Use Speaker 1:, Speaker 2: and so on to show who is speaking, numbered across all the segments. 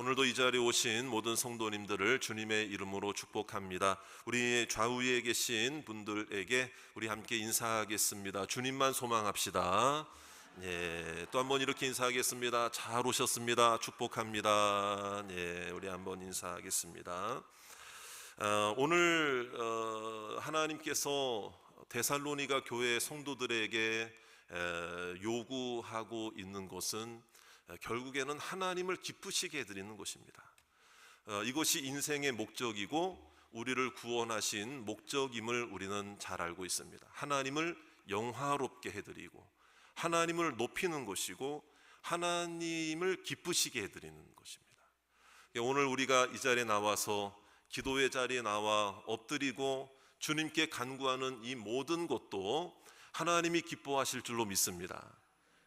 Speaker 1: 오늘도 이 자리에 오신 모든 성도님들을 주님의 이름으로 축복합니다. 우리 좌우에 계신 분들에게 우리 함께 인사하겠습니다. 주님만 소망합시다. 예, 또 한번 이렇게 인사하겠습니다. 잘 오셨습니다. 축복합니다. 예, 우리 한번 인사하겠습니다. 어, 오늘 어, 하나님께서 데살로니가 교회 성도들에게 에, 요구하고 있는 것은 에, 결국에는 하나님을 기쁘시게 해드리는 것입니다. 어, 이것이 인생의 목적이고 우리를 구원하신 목적임을 우리는 잘 알고 있습니다. 하나님을 영화롭게 해드리고 하나님을 높이는 것이고 하나님을 기쁘시게 해드리는 것입니다. 오늘 우리가 이 자리에 나와서 기도의 자리에 나와 엎드리고 주님께 간구하는 이 모든 것도 하나님이 기뻐하실 줄로 믿습니다.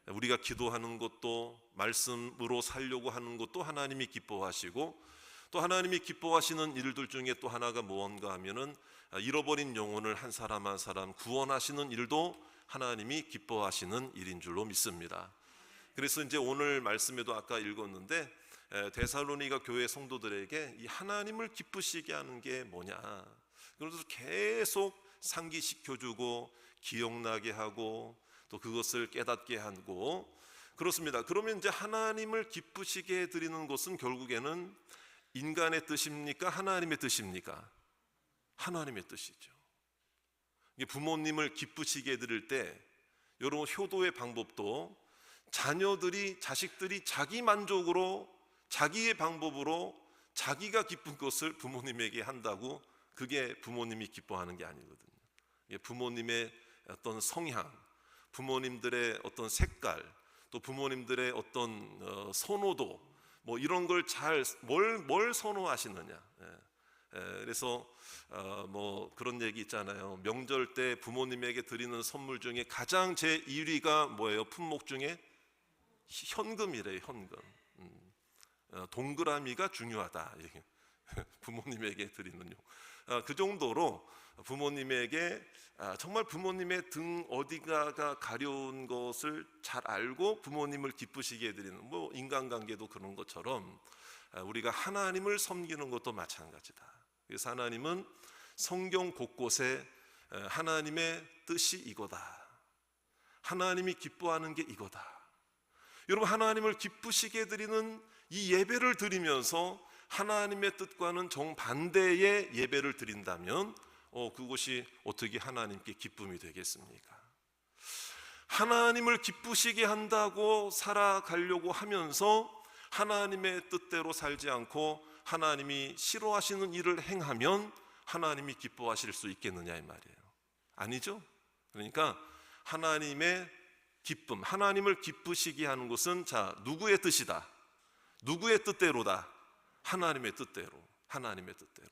Speaker 1: 우리가 기도하는 것도 말씀으로 살려고 하는 것도 하나님이 기뻐하시고 또 하나님이 기뻐하시는 일들 중에 또 하나가 무언가 하면은 잃어버린 영혼을 한 사람 한 사람 구원하시는 일도 하나님이 기뻐하시는 일인 줄로 믿습니다. 그래서 이제 오늘 말씀에도 아까 읽었는데 에, 데살로니가 교회 성도들에게 이 하나님을 기쁘시게 하는 게 뭐냐? 그래서 계속 상기시켜주고 기억나게 하고 또 그것을 깨닫게 하고 그렇습니다. 그러면 이제 하나님을 기쁘시게 드리는 것은 결국에는 인간의 뜻입니까? 하나님의 뜻입니까? 하나님의 뜻이죠. 부모님을 기쁘시게 드릴 때 여러분 효도의 방법도 자녀들이 자식들이 자기 만족으로 자기의 방법으로 자기가 기쁜 것을 부모님에게 한다고 그게 부모님이 기뻐하는 게 아니거든요. 부모님의 어떤 성향, 부모님들의 어떤 색깔, 또 부모님들의 어떤 어, 선호도 뭐 이런 걸 잘 뭘 뭘 선호하시느냐. 예. 예, 그래서 어, 뭐 그런 얘기 있잖아요. 명절 때 부모님에게 드리는 선물 중에 가장 제 1위가 뭐예요? 품목 중에 현금이래요. 현금. 음. 어, 동그라미가 중요하다. 부모님에게 드리는 용. 어, 그 정도로 부모님에게 아, 정말 부모님의 등 어디가가 가려운 것을 잘 알고 부모님을 기쁘시게 해드리는 뭐 인간관계도 그런 것처럼 아, 우리가 하나님을 섬기는 것도 마찬가지다. 그래서 하나님은 성경 곳곳에 에, 하나님의 뜻이 이거다. 하나님이 기뻐하는 게 이거다. 여러분 하나님을 기쁘시게 해드리는 이 예배를 드리면서 하나님의 뜻과는 정반대의 예배를 드린다면 어, 그것이 어떻게 하나님께 기쁨이 되겠습니까? 하나님을 기쁘시게 한다고 살아가려고 하면서 하나님의 뜻대로 살지 않고 하나님이 싫어하시는 일을 행하면 하나님이 기뻐하실 수 있겠느냐 이 말이에요. 아니죠? 그러니까 하나님의 기쁨, 하나님을 기쁘시게 하는 것은 자, 누구의 뜻이다. 누구의 뜻대로다. 하나님의 뜻대로. 하나님의 뜻대로.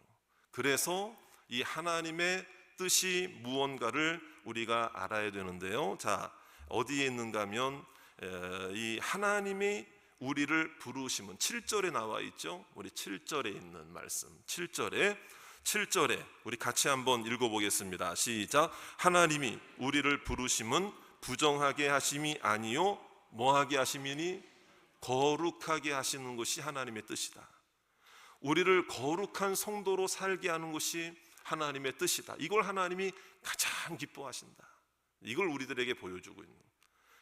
Speaker 1: 그래서 이 하나님의 뜻이 무언가를 우리가 알아야 되는데요. 자, 어디에 있는가 하면 이 하나님이 우리를 부르심은 7절에 나와 있죠. 우리 7절에 있는 말씀. 7절에 7절에 우리 같이 한번 읽어 보겠습니다. 시작. 하나님이 우리를 부르심은 부정하게 하심이 아니요 뭐하게 하심이니 거룩하게 하시는 것이 하나님의 뜻이다. 우리를 거룩한 성도로 살게 하는 것이 하나님의 뜻이다. 이걸 하나님이 가장 기뻐하신다. 이걸 우리들에게 보여주고 있는.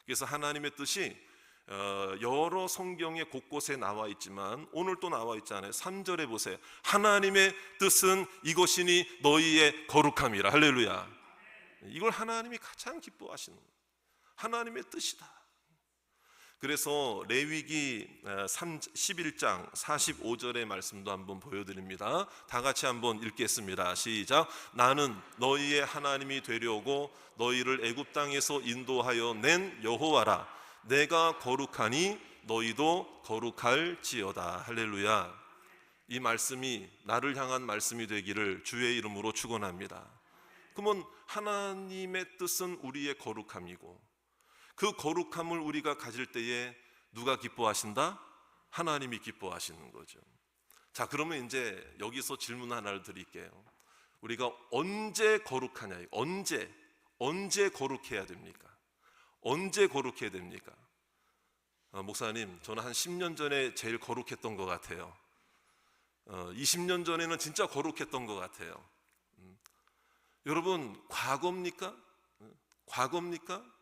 Speaker 1: 그래서 하나님의 뜻이 어, 여러 성경의 곳곳에 나와 있지만 오늘 또 나와 있잖아요. 3절에 보세요. 하나님의 뜻은 이것이니 너희의 거룩함이라. 할렐루야. 이걸 하나님이 가장 기뻐하시는 하나님의 뜻이다. 그래서 레위기 11장 45절의 말씀도 한번 보여드립니다. 다 같이 한번 읽겠습니다. 시작. 나는 너희의 하나님이 되려고 너희를 애굽 땅에서 인도하여 낸 여호와라. 내가 거룩하니 너희도 거룩할지어다. 할렐루야. 이 말씀이 나를 향한 말씀이 되기를 주의 이름으로 축원합니다. 그러면 하나님의 뜻은 우리의 거룩함이고 그 거룩함을 우리가 가질 때에 누가 기뻐하신다? 하나님이 기뻐하시는 거죠. 자, 그러면 이제 여기서 질문 하나를 드릴게요. 우리가 언제 거룩하냐? 언제 언제 거룩해야 됩니까? 언제 거룩해야 됩니까? 어, 목사님, 저는 한 10년 전에 제일 거룩했던 것 같아요. 어, 20년 전에는 진짜 거룩했던 것 같아요. 음. 여러분, 과거입니까? 어, 과거입니까?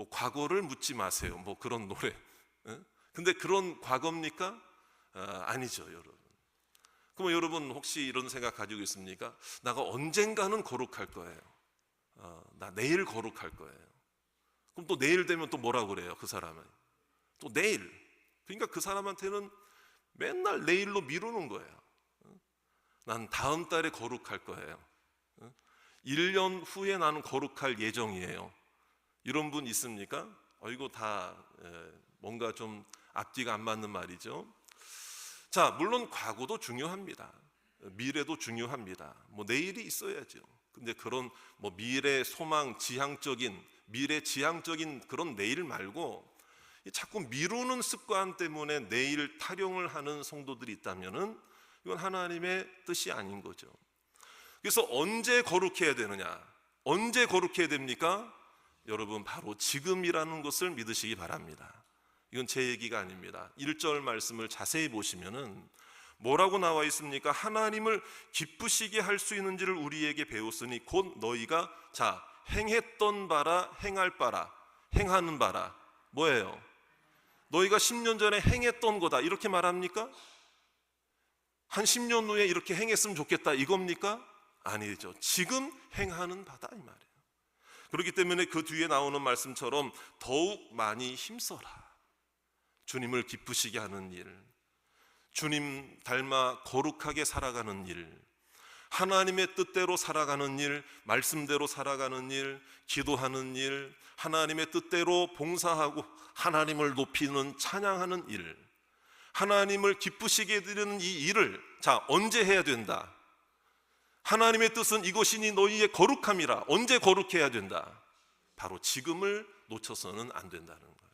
Speaker 1: 어? 뭐 과거를 묻지 마세요. 뭐 그런 노래. 어? 근데 그런 과거입니까? 아, 아니죠, 여러분. 그럼 여러분 혹시 이런 생각 가지고 있습니까? 나가 언젠가는 거룩할 거예요. 어, 나 내일 거룩할 거예요. 그럼 또 내일 되면 또 뭐라 그래요? 그 사람은 또 내일. 그러니까 그 사람한테는 맨날 내일로 미루는 거예요. 어? 난 다음 달에 거룩할 거예요. 어? 1년 후에 나는 거룩할 예정이에요. 이런 분 있습니까? 어, 이거 다 에, 뭔가 좀 앞뒤가 안 맞는 말이죠. 자, 물론 과거도 중요합니다. 미래도 중요합니다. 뭐 내일이 있어야죠. 근데 그런 뭐 미래 소망 지향적인 미래 지향적인 그런 내일 말고 이 자꾸 미루는 습관 때문에 내일 타령을 하는 성도들이 있다면은 이건 하나님의 뜻이 아닌 거죠. 그래서 언제 거룩해야 되느냐? 언제 거룩해야 됩니까? 여러분 바로 지금이라는 것을 믿으시기 바랍니다. 이건 제 얘기가 아닙니다. 1절 말씀을 자세히 보시면은 뭐라고 나와 있습니까? 하나님을 기쁘시게 할 수 있는지를 우리에게 배웠으니 곧 너희가 자 행했던 바라 행할 바라 행하는 바라 뭐예요? 너희가 10년 전에 행했던 거다 이렇게 말합니까? 한 10년 후에 이렇게 행했으면 좋겠다 이겁니까? 아니죠. 지금 행하는 바다 이 말이에요. 그렇기 때문에 그 뒤에 나오는 말씀처럼 더욱 많이 힘써라. 주님을 기쁘시게 하는 일, 주님 닮아 거룩하게 살아가는 일, 하나님의 뜻대로 살아가는 일, 말씀대로 살아가는 일, 기도하는 일, 하나님의 뜻대로 봉사하고 하나님을 높이는 찬양하는 일, 하나님을 기쁘시게 드리는 이 일을 자 언제 해야 된다? 하나님의 뜻은 이것이니 너희의 거룩함이라 언제 거룩해야 된다? 바로 지금을 놓쳐서는 안 된다는 거예요.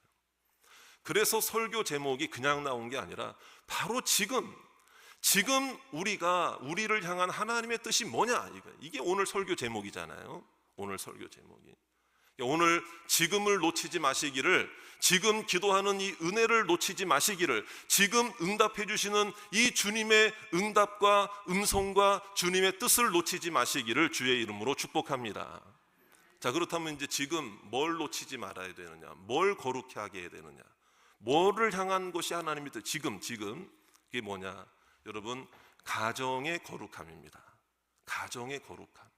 Speaker 1: 그래서 설교 제목이 그냥 나온 게 아니라 바로 지금 지금 우리가 우리를 향한 하나님의 뜻이 뭐냐 이게 오늘 설교 제목이잖아요. 오늘 설교 제목이 오늘 지금을 놓치지 마시기를 지금 기도하는 이 은혜를 놓치지 마시기를 지금 응답해 주시는 이 주님의 응답과 음성과 주님의 뜻을 놓치지 마시기를 주의 이름으로 축복합니다. 자 그렇다면 이제 지금 뭘 놓치지 말아야 되느냐 뭘 거룩해 하게 해야 되느냐 뭐를 향한 것이 하나님의 뜻 지금 지금 그게 뭐냐 여러분 가정의 거룩함입니다. 가정의 거룩함.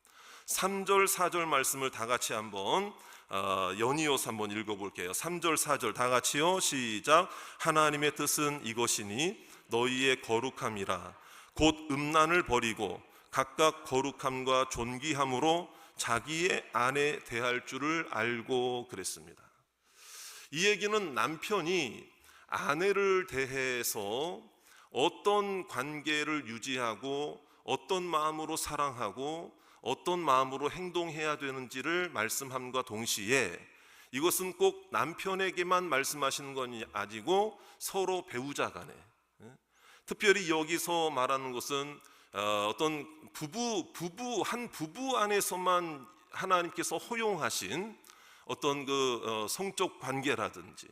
Speaker 1: 3절 4절 말씀을 다 같이 한번 어, 연이어서 한번 읽어볼게요. 3절 4절 다 같이요. 시작. 하나님의 뜻은 이것이니 너희의 거룩함이라 곧 음란을 버리고 각각 거룩함과 존귀함으로 자기의 아내 대할 줄을 알고 그랬습니다. 이 얘기는 남편이 아내를 대해서 어떤 관계를 유지하고 어떤 마음으로 사랑하고 어떤 마음으로 행동해야 되는지를 말씀함과 동시에 이것은 꼭 남편에게만 말씀하시는 건 아니고 서로 배우자 간에 예? 특별히 여기서 말하는 것은 어, 어떤 부부 부부 한 부부 안에서만 하나님께서 허용하신 어떤 그 어, 성적 관계라든지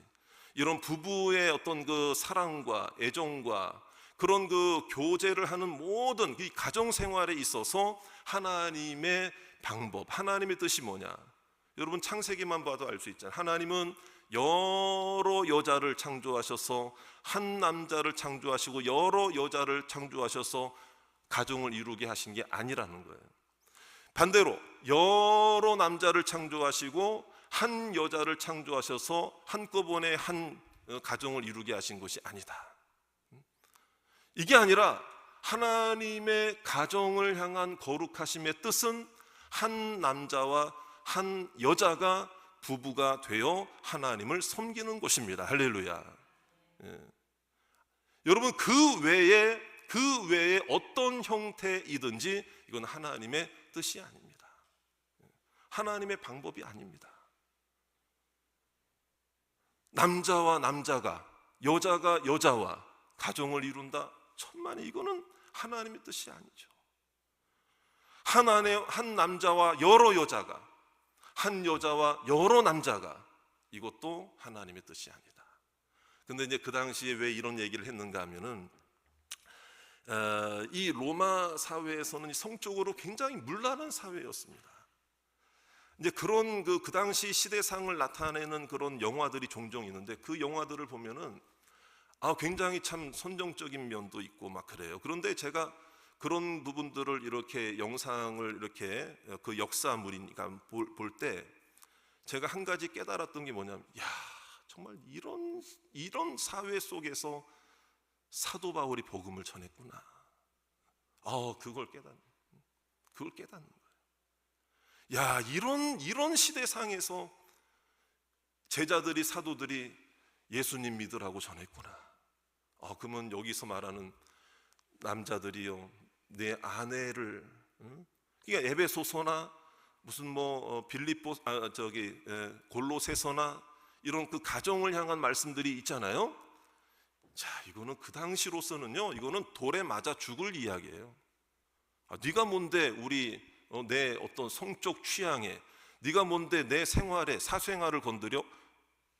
Speaker 1: 이런 부부의 어떤 그 사랑과 애정과 그런 그 교제를 하는 모든 이 가정 생활에 있어서 하나님의 방법, 하나님의 뜻이 뭐냐? 여러분 창세기만 봐도 알 수 있잖아요. 하나님은 여러 여자를 창조하셔서 한 남자를 창조하시고 여러 여자를 창조하셔서 가정을 이루게 하신 게 아니라는 거예요. 반대로 여러 남자를 창조하시고 한 여자를 창조하셔서 한꺼번에 한 어, 가정을 이루게 하신 것이 아니다. 이게 아니라 하나님의 가정을 향한 거룩하심의 뜻은 한 남자와 한 여자가 부부가 되어 하나님을 섬기는 것입니다. 할렐루야. 예. 여러분 그 외에 그 외에 어떤 형태이든지 이건 하나님의 뜻이 아닙니다. 예. 하나님의 방법이 아닙니다. 남자와 남자가 여자가 여자와 가정을 이룬다. 천만에 이거는 하나님의 뜻이 아니죠. 한 남자와 여러 여자가 한 여자와 여러 남자가 이것도 하나님의 뜻이 아니다. 근데 이제 그 당시에 왜 이런 얘기를 했는가 하면은 어, 이 로마 사회에서는 성적으로 굉장히 물란한 사회였습니다. 이제 그런 그, 그 당시 시대상을 나타내는 그런 영화들이 종종 있는데 그 영화들을 보면은 아 굉장히 참 선정적인 면도 있고 막 그래요. 그런데 제가 그런 부분들을 이렇게 영상을 이렇게 그 역사물이니까 볼 때 제가 한 가지 깨달았던 게 뭐냐면 야 정말 이런 이런 사회 속에서 사도 바울이 복음을 전했구나. 아 그걸 깨닫는 그걸 깨닫는 거예요. 야 이런 이런 시대상에서 제자들이 사도들이 예수님 믿으라고 전했구나. 아 그러면 여기서 말하는 남자들이요 내 아내를 응? 그러니까 에베소서나 무슨 뭐 어, 빌립보 아 저기 에, 골로새서나 이런 그 가정을 향한 말씀들이 있잖아요. 자 이거는 그 당시로서는요 이거는 돌에 맞아 죽을 이야기예요. 아, 네가 뭔데 우리 어, 내 어떤 성적 취향에 네가 뭔데 내 생활에 사생활을 건드려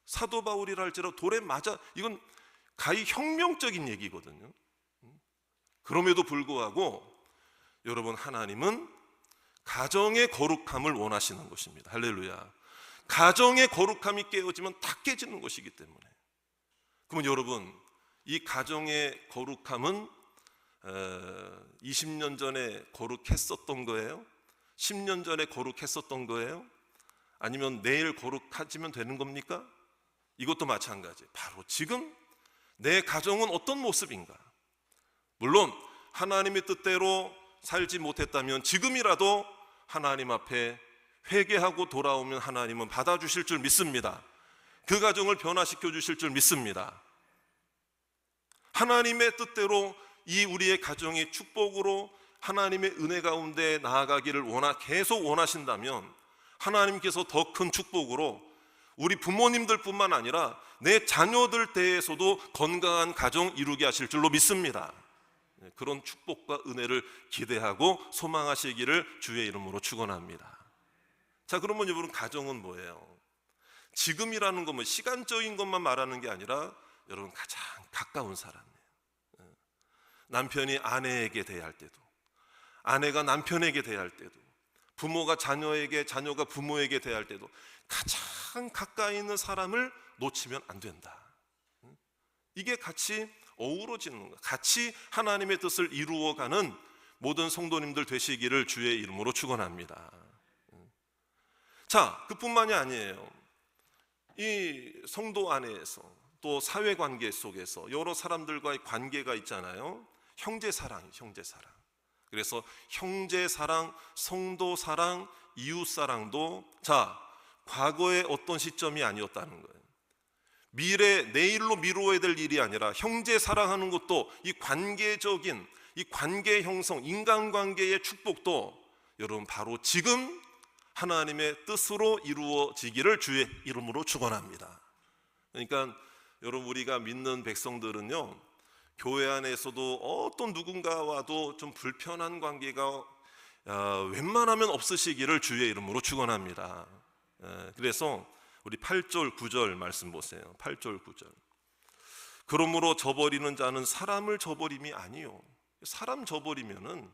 Speaker 1: 사도 바울이라 할지라도 돌에 맞아 이건 가히 혁명적인 얘기거든요. 그럼에도 불구하고 여러분 하나님은 가정의 거룩함을 원하시는 것입니다. 할렐루야. 가정의 거룩함이 깨어지면 다 깨지는 것이기 때문에. 그러면 여러분 이 가정의 거룩함은 20년 전에 거룩했었던 거예요? 10년 전에 거룩했었던 거예요? 아니면 내일 거룩하지면 되는 겁니까? 이것도 마찬가지. 바로 지금 내 가정은 어떤 모습인가? 물론 하나님의 뜻대로 살지 못했다면 지금이라도 하나님 앞에 회개하고 돌아오면 하나님은 받아주실 줄 믿습니다. 그 가정을 변화시켜 주실 줄 믿습니다. 하나님의 뜻대로 이 우리의 가정이 축복으로 하나님의 은혜 가운데 나아가기를 원하 계속 원하신다면 하나님께서 더 큰 축복으로 우리 부모님들 뿐만 아니라 내 자녀들 대해서도 건강한 가정 이루게 하실 줄로 믿습니다. 네, 그런 축복과 은혜를 기대하고 소망하시기를 주의 이름으로 축원합니다. 자, 그러면 여러분 가정은 뭐예요? 지금이라는 것은 시간적인 것만 말하는 게 아니라 여러분 가장 가까운 사람이에요. 네. 남편이 아내에게 대할 때도, 아내가 남편에게 대할 때도, 부모가 자녀에게, 자녀가 부모에게 대할 때도 가장 가까이 있는 사람을 놓치면 안 된다. 이게 같이 어우러지는 것, 같이 하나님의 뜻을 이루어가는 모든 성도님들 되시기를 주의 이름으로 축원합니다. 자, 그뿐만이 아니에요. 이 성도 안에서 또 사회 관계 속에서 여러 사람들과의 관계가 있잖아요. 형제 사랑, 형제 사랑. 그래서 형제 사랑, 성도 사랑, 이웃 사랑도 자, 과거의 어떤 시점이 아니었다는 거예요. 미래 내일로 미루어야 될 일이 아니라 형제 사랑하는 것도 이 관계적인 이 관계 형성 인간관계의 축복도 여러분 바로 지금 하나님의 뜻으로 이루어지기를 주의 이름으로 축원합니다. 그러니까 여러분 우리가 믿는 백성들은요 교회 안에서도 어떤 누군가와도 좀 불편한 관계가 어, 웬만하면 없으시기를 주의 이름으로 축원합니다. 예, 그래서 우리 8절 9절 말씀 보세요. 8절 9절. 그러므로 저버리는 자는 사람을 저버림이 아니요. 사람 저버리면은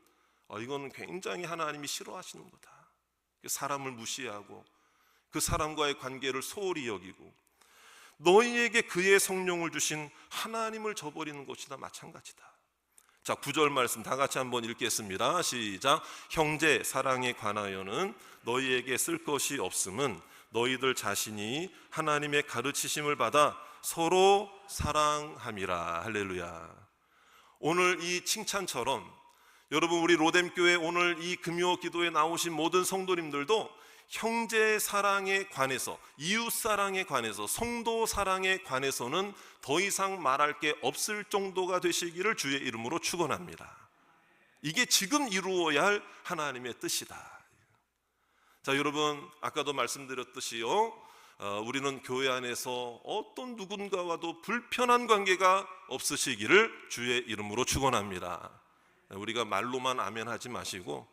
Speaker 1: 어, 이건 굉장히 하나님이 싫어하시는 거다. 사람을 무시하고 그 사람과의 관계를 소홀히 여기고 너희에게 그의 성령을 주신 하나님을 저버리는 것이다 마찬가지다. 자, 9절 말씀 다 같이 한번 읽겠습니다. 시작. 형제 사랑에 관하여는 너희에게 쓸 것이 없음은 너희들 자신이 하나님의 가르치심을 받아 서로 사랑함이라. 할렐루야. 오늘 이 칭찬처럼 여러분 우리 로뎀교회 오늘 이 금요 기도에 나오신 모든 성도님들도 형제 사랑에 관해서 이웃 사랑에 관해서 성도 사랑에 관해서는 더 이상 말할 게 없을 정도가 되시기를 주의 이름으로 축원합니다. 이게 지금 이루어야 할 하나님의 뜻이다. 자, 여러분 아까도 말씀드렸듯이요. 어, 우리는 교회 안에서 어떤 누군가와도 불편한 관계가 없으시기를 주의 이름으로 축원합니다. 우리가 말로만 아멘하지 마시고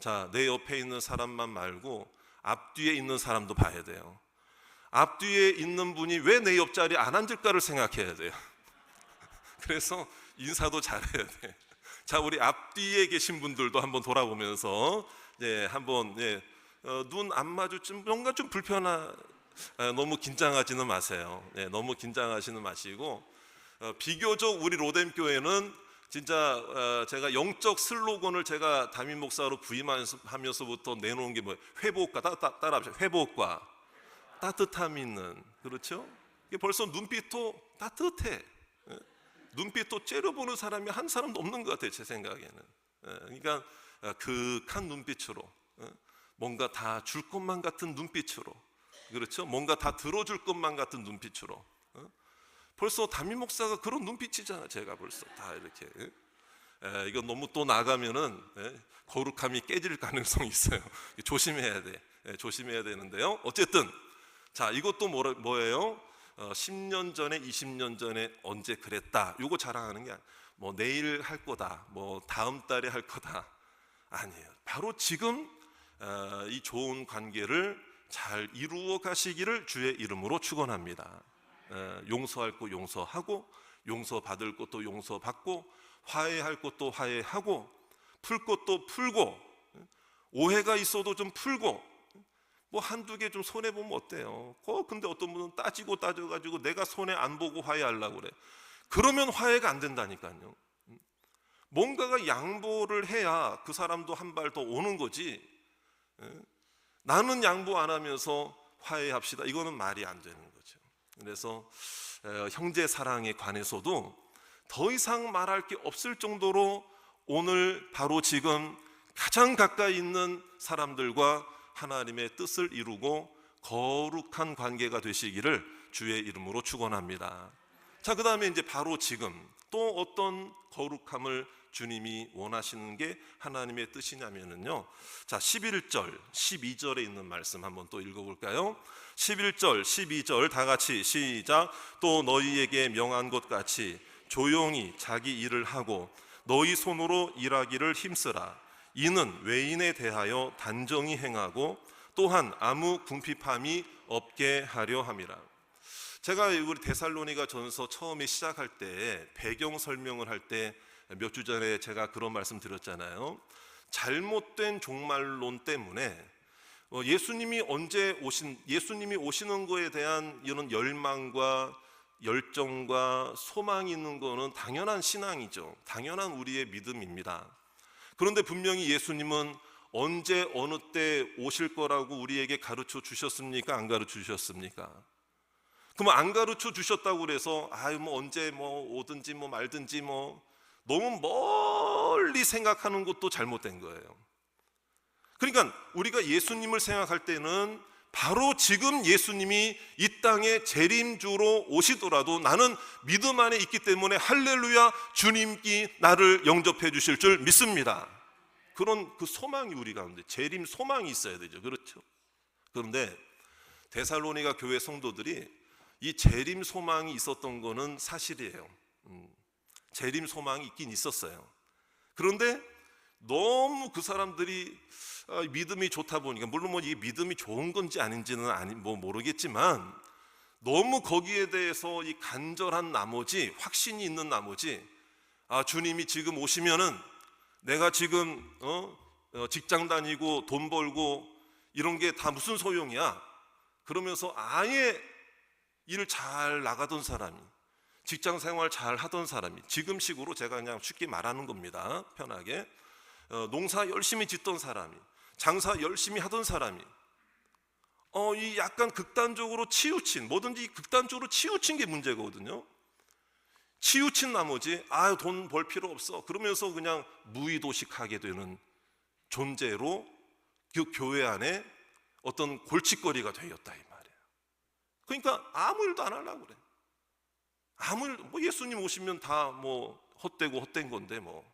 Speaker 1: 자, 내 옆에 있는 사람만 말고 앞뒤에 있는 사람도 봐야 돼요. 앞뒤에 있는 분이 왜 내 옆자리에 안 앉을까를 생각해야 돼요. 그래서 인사도 잘해야 돼. 자, 우리 앞뒤에 계신 분들도 한번 돌아보면서 예, 한번 예, 어, 눈안 마주치면 뭔가 좀 불편하 아, 너무 긴장하지는 마세요. 예, 너무 긴장하시는 마시고 어, 비교적 우리 로뎀 교회는 진짜 어, 제가 영적 슬로건을 제가 담임 목사로 부임하면서부터 내놓은 게 뭐예요? 회복과 따라합시다. 회복과 따뜻함 있는 그렇죠? 이게 벌써 눈빛도 따뜻해. 예? 눈빛도 째려보는 사람이 한 사람도 없는 것 같아요. 제 생각에는. 예, 그러니까 그한 눈빛으로 예? 뭔가 다 줄 것만 같은 눈빛으로 그렇죠? 뭔가 다 들어줄 것만 같은 눈빛으로 어? 벌써 담임 목사가 그런 눈빛이잖아. 제가 벌써 다 이렇게. 예? 에, 이거 너무 또 나가면은 예, 거룩함이 깨질 가능성이 있어요. 조심해야 돼. 예, 조심해야 되는데요. 어쨌든 자 이것도 뭐라, 뭐예요? 어, 10년 전에, 20년 전에 언제 그랬다. 요거 자랑하는 게뭐 내일 할 거다. 뭐 다음 달에 할 거다. 아니에요. 바로 지금 어, 이 좋은 관계를 잘 이루어 가시기를 주의 이름으로 축원합니다. 에, 용서할 것 용서하고 용서 받을 것도 용서 받고 화해할 것도 화해하고 풀 것도 풀고 오해가 있어도 좀 풀고 뭐 한두 개 좀 손해 보면 어때요? 어 근데 어떤 분은 따지고 따져 가지고 내가 손해 안 보고 화해하려고 그래. 그러면 화해가 안 된다니까요. 뭔가가 양보를 해야 그 사람도 한 발 더 오는 거지. 예? 나는 양보 안 하면서 화해합시다. 이거는 말이 안 되는. 그래서 에, 형제 사랑에 관해서도 더 이상 말할 게 없을 정도로 오늘 바로 지금 가장 가까이 있는 사람들과 하나님의 뜻을 이루고 거룩한 관계가 되시기를 주의 이름으로 축원합니다. 자, 그다음에 이제 바로 지금 또 어떤 거룩함을 주님이 원하시는 게 하나님의 뜻이냐면은요. 자, 11절, 12절에 있는 말씀 한번 또 읽어 볼까요? 11절, 12절 다 같이 시작. 또 너희에게 명한 것 같이 조용히 자기 일을 하고 너희 손으로 일하기를 힘쓰라. 이는 외인에 대하여 단정히 행하고 또한 아무 궁핍함이 없게 하려 함이라. 제가 우리 데살로니가 전서 처음에 시작할 때 배경 설명을 할 때 몇 주 전에 제가 그런 말씀 드렸잖아요. 잘못된 종말론 때문에 어, 예수님이 언제 오신 예수님이 오시는 거에 대한 이런 열망과 열정과 소망이 있는 거는 당연한 신앙이죠. 당연한 우리의 믿음입니다. 그런데 분명히 예수님은 언제 어느 때 오실 거라고 우리에게 가르쳐 주셨습니까? 안 가르쳐 주셨습니까? 그럼 안 가르쳐 주셨다고 그래서 아유 뭐 언제 뭐 오든지 뭐 말든지 뭐 너무 멀리 생각하는 것도 잘못된 거예요. 그러니까 우리가 예수님을 생각할 때는 바로 지금 예수님이 이 땅에 재림주로 오시더라도 나는 믿음 안에 있기 때문에 할렐루야 주님께 나를 영접해 주실 줄 믿습니다. 그런 그 소망이 우리 가운데 재림 소망이 있어야 되죠. 그렇죠? 그런데 데살로니가 교회 성도들이 이 재림 소망이 있었던 거는 사실이에요. 음, 재림 소망이 있긴 있었어요. 그런데 너무 그 사람들이 아, 믿음이 좋다 보니까 물론 뭐 이 믿음이 좋은 건지 아닌지는 아니 뭐 모르겠지만 너무 거기에 대해서 이 간절한 나머지 확신이 있는 나머지 아 주님이 지금 오시면은 내가 지금 어, 어 직장 다니고 돈 벌고 이런 게 다 무슨 소용이야? 그러면서 아예 일을 잘 나가던 사람이 직장 생활 잘 하던 사람이 지금 식으로 제가 그냥 쉽게 말하는 겁니다. 편하게 어, 농사 열심히 짓던 사람이 장사 열심히 하던 사람이 어, 이 약간 극단적으로 치우친 뭐든지 극단적으로 치우친 게 문제거든요. 치우친 나머지 아유 돈벌 필요 없어 그러면서 그냥 무의도식하게 되는 존재로 그 교회 안에 어떤 골칫거리가 되었다 이 말이에요. 그러니까 아무 일도 안 하려고 그래. 아무 일, 뭐 예수님 오시면 다 뭐 헛되고 헛된 건데 뭐.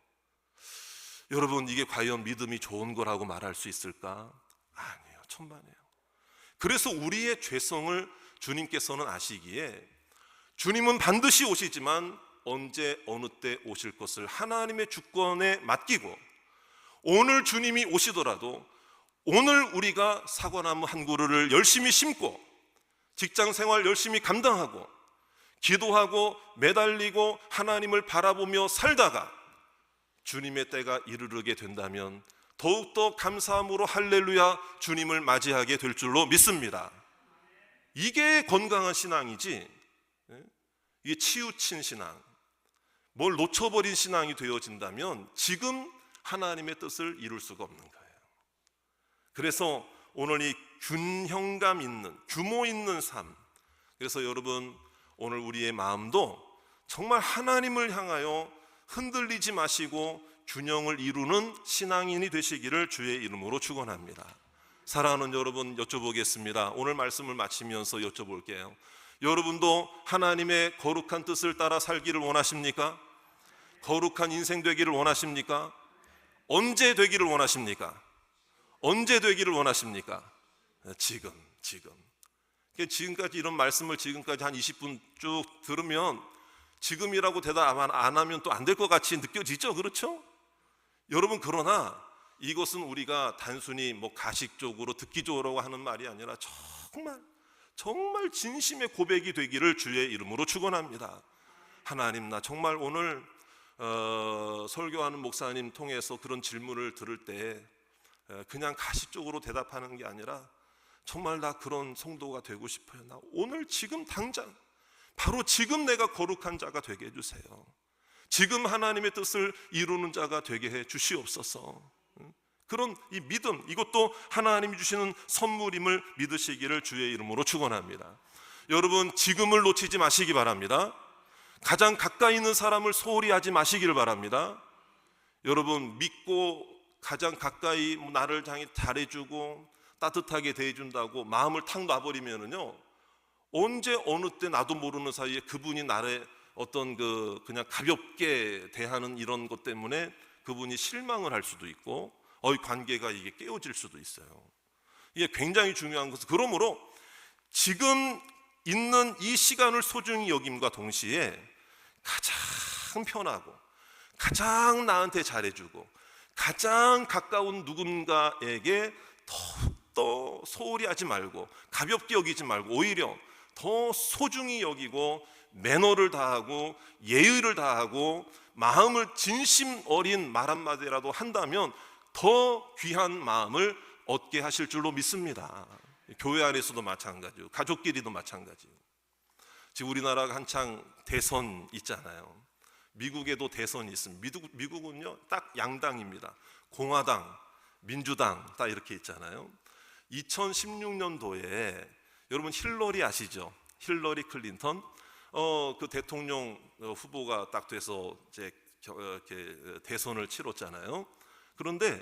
Speaker 1: 여러분 이게 과연 믿음이 좋은 거라고 말할 수 있을까? 아니에요. 천만에요. 그래서 우리의 죄성을 주님께서는 아시기에 주님은 반드시 오시지만 언제 어느 때 오실 것을 하나님의 주권에 맡기고 오늘 주님이 오시더라도 오늘 우리가 사과나무 한 그루를 열심히 심고 직장 생활 열심히 감당하고 기도하고 매달리고 하나님을 바라보며 살다가 주님의 때가 이르르게 된다면 더욱더 감사함으로 할렐루야 주님을 맞이하게 될 줄로 믿습니다. 이게 건강한 신앙이지. 예? 이게 치우친 신앙. 뭘 놓쳐버린 신앙이 되어진다면 지금 하나님의 뜻을 이룰 수가 없는 거예요. 그래서 오늘 이 균형감 있는 규모 있는 삶. 그래서 여러분 오늘 우리의 마음도 정말 하나님을 향하여 흔들리지 마시고 균형을 이루는 신앙인이 되시기를 주의 이름으로 축원합니다. 사랑하는 여러분 여쭤보겠습니다. 오늘 말씀을 마치면서 여쭤볼게요. 여러분도 하나님의 거룩한 뜻을 따라 살기를 원하십니까? 거룩한 인생 되기를 원하십니까? 언제 되기를 원하십니까? 언제 되기를 원하십니까? 지금, 지금. 그러니까 지금까지 이런 말씀을 지금까지 한 20분 쭉 들으면 지금이라고 대답 안 하면 또 안 될 것 같이 느껴지죠? 그렇죠? 여러분 그러나 이것은 우리가 단순히 뭐 가식적으로 듣기적으로 하는 말이 아니라 정말 정말 진심의 고백이 되기를 주의 이름으로 축원합니다. 하나님 나 정말 오늘 어, 설교하는 목사님 통해서 그런 질문을 들을 때 에, 그냥 가식적으로 대답하는 게 아니라 정말 나 그런 성도가 되고 싶어요. 나 오늘 지금 당장 바로 지금 내가 거룩한 자가 되게 해주세요. 지금 하나님의 뜻을 이루는 자가 되게 해 주시옵소서. 응? 그런 이 믿음 이것도 하나님이 주시는 선물임을 믿으시기를 주의 이름으로 축원합니다. 여러분 지금을 놓치지 마시기 바랍니다. 가장 가까이 있는 사람을 소홀히 하지 마시기를 바랍니다. 여러분 믿고 가장 가까이 뭐 나를 향해 잘해주고 따뜻하게 대해준다고 마음을 탁 놔버리면은요 언제 어느 때 나도 모르는 사이에 그분이 나를 어떤 그 그냥 가볍게 대하는 이런 것 때문에 그분이 실망을 할 수도 있고 어이 관계가 이게 깨어질 수도 있어요. 이게 굉장히 중요한 것은 그러므로 지금 있는 이 시간을 소중히 여김과 동시에 가장 편하고 가장 나한테 잘해주고 가장 가까운 누군가에게 더욱 더 소홀히 하지 말고 가볍게 여기지 말고 오히려 더 소중히 여기고 매너를 다하고 예의를 다하고 마음을 진심 어린 말 한마디라도 한다면 더 귀한 마음을 얻게 하실 줄로 믿습니다. 교회 안에서도 마찬가지고 가족끼리도 마찬가지고 지금 우리나라가 한창 대선 있잖아요. 미국에도 대선이 있습니다. 미국, 미국은요 딱 양당입니다. 공화당, 민주당 딱 이렇게 있잖아요. 2016년도에 여러분 힐러리 아시죠? 힐러리 클린턴 어 그 대통령 어, 후보가 딱 돼서 이제 겨- 어, 이렇게 대선을 치렀잖아요. 그런데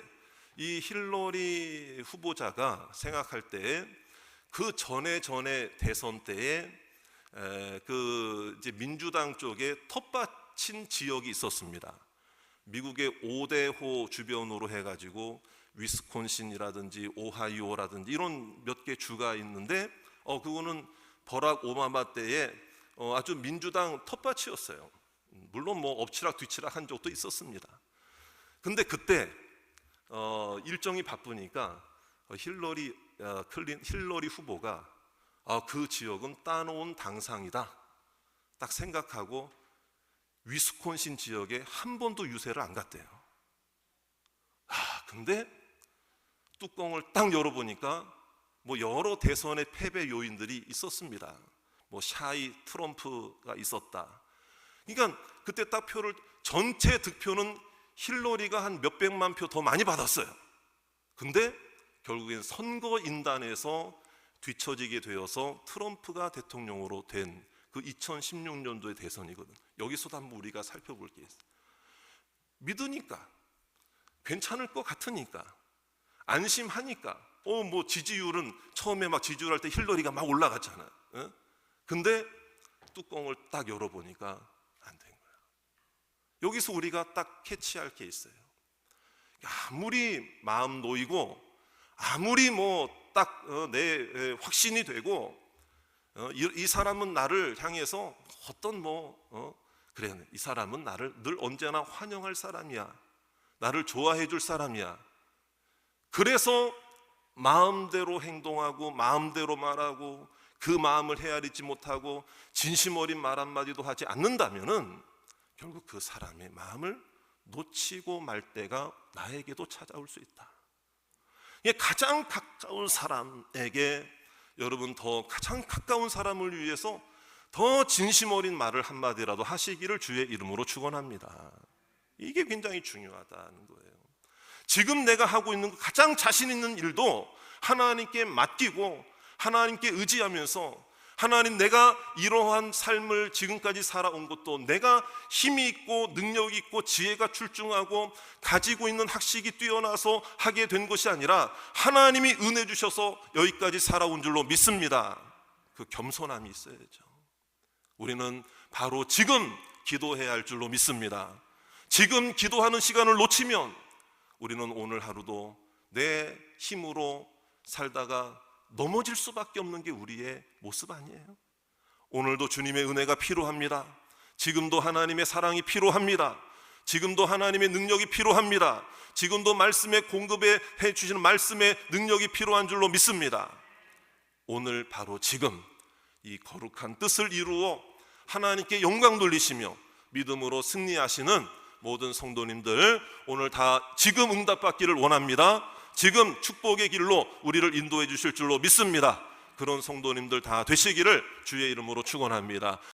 Speaker 1: 이 힐러리 후보자가 생각할 때그 전에 전에 대선 때에 에, 그 이제 민주당 쪽에 텃밭친 지역이 있었습니다. 미국의 오대호 주변으로 해가지고 위스콘신이라든지 오하이오라든지 이런 몇 개 주가 있는데 어 그거는 버락 오바마 때에 어, 아주 민주당 텃밭이었어요. 물론 뭐 엎치락 뒤치락 한 적도 있었습니다. 근데 그때 어, 일정이 바쁘니까 어, 힐러리 어, 클린 힐러리 후보가 아, 그 지역은 따놓은 당상이다. 딱 생각하고 위스콘신 지역에 한 번도 유세를 안 갔대요. 아, 근데 뚜껑을 딱 열어보니까 뭐 여러 대선의 패배 요인들이 있었습니다. 뭐 샤이 트럼프가 있었다. 그러니까 그때 딱 표를 전체 득표는 힐러리가 한 몇백만 표 더 많이 받았어요. 근데 결국엔 선거인단에서 뒤처지게 되어서 트럼프가 대통령으로 된 그 2016년도의 대선이거든. 여기서도 한번 우리가 살펴볼 게 있어. 믿으니까 괜찮을 것 같으니까 안심하니까 어 뭐 지지율은 처음에 막 지지율 할 때 힐러리가 막 올라갔잖아. 어? 근데 뚜껑을 딱 열어보니까 안 된 거야. 여기서 우리가 딱 캐치할 게 있어요. 아무리 마음 놓이고 아무리 뭐 딱내 확신이 되고 어, 이, 이 사람은 나를 향해서 어떤 뭐 어, 그래 이 사람은 나를 늘 언제나 환영할 사람이야. 나를 좋아해 줄 사람이야. 그래서 마음대로 행동하고 마음대로 말하고 그 마음을 헤아리지 못하고 진심 어린 말 한마디도 하지 않는다면은 결국 그 사람의 마음을 놓치고 말 때가 나에게도 찾아올 수 있다. 가장 가까운 사람에게 여러분 더 가장 가까운 사람을 위해서 더 진심 어린 말을 한마디라도 하시기를 주의 이름으로 축원합니다. 이게 굉장히 중요하다는 거예요. 지금 내가 하고 있는 그 가장 자신 있는 일도 하나님께 맡기고 하나님께 의지하면서 하나님 내가 이러한 삶을 지금까지 살아온 것도 내가 힘이 있고 능력이 있고 지혜가 출중하고 가지고 있는 학식이 뛰어나서 하게 된 것이 아니라 하나님이 은혜 주셔서 여기까지 살아온 줄로 믿습니다. 그 겸손함이 있어야죠. 우리는 바로 지금 기도해야 할 줄로 믿습니다. 지금 기도하는 시간을 놓치면 우리는 오늘 하루도 내 힘으로 살다가 넘어질 수밖에 없는 게 우리의 모습 아니에요. 오늘도 주님의 은혜가 필요합니다. 지금도 하나님의 사랑이 필요합니다. 지금도 하나님의 능력이 필요합니다. 지금도 말씀에 공급해 주시는 말씀의 능력이 필요한 줄로 믿습니다. 오늘 바로 지금 이 거룩한 뜻을 이루어 하나님께 영광 돌리시며 믿음으로 승리하시는 모든 성도님들 오늘 다 지금 응답받기를 원합니다. 지금 축복의 길로 우리를 인도해 주실 줄로 믿습니다. 그런 성도님들 다 되시기를 주의 이름으로 축원합니다.